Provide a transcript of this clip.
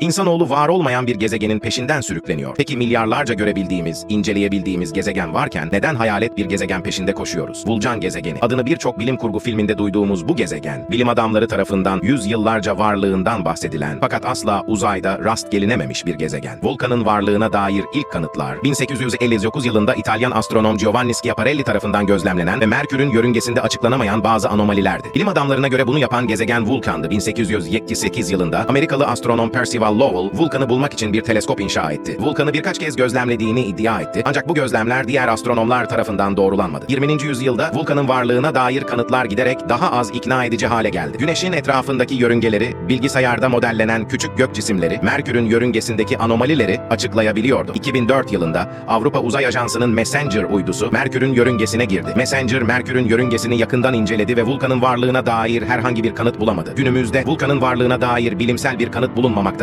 İnsanoğlu var olmayan bir gezegenin peşinden sürükleniyor. Peki milyarlarca görebildiğimiz, inceleyebildiğimiz gezegen varken neden hayalet bir gezegen peşinde koşuyoruz? Vulcan gezegeni. Adını birçok bilim kurgu filminde duyduğumuz bu gezegen, bilim adamları tarafından yüzyıllarca varlığından bahsedilen fakat asla uzayda rast gelinememiş bir gezegen. Volkan'ın varlığına dair ilk kanıtlar 1859 yılında İtalyan astronom Giovanni Schiaparelli tarafından gözlemlenen ve Merkür'ün yörüngesinde açıklanamayan bazı anomalilerdi. Bilim adamlarına göre bunu yapan gezegen Vulkan'dı. 1878 yılında Amerikalı astronom Percival Lowell Vulkan'ı bulmak için bir teleskop inşa etti. Vulkan'ı birkaç kez gözlemlediğini iddia etti. Ancak bu gözlemler diğer astronomlar tarafından doğrulanmadı. 20. yüzyılda Vulkan'ın varlığına dair kanıtlar giderek daha az ikna edici hale geldi. Güneşin etrafındaki yörüngeleri, bilgisayarda modellenen küçük gök cisimleri, Merkür'ün yörüngesindeki anomalileri açıklayabiliyordu. 2004 yılında Avrupa Uzay Ajansı'nın Messenger uydusu Merkür'ün yörüngesine girdi. Messenger, Merkür'ün yörüngesini yakından inceledi ve Vulkan'ın varlığına dair herhangi bir kanıt bulamadı. Günümüzde Vulkan'ın varlığına dair bilimsel bir kanıt bulunmamaktadır.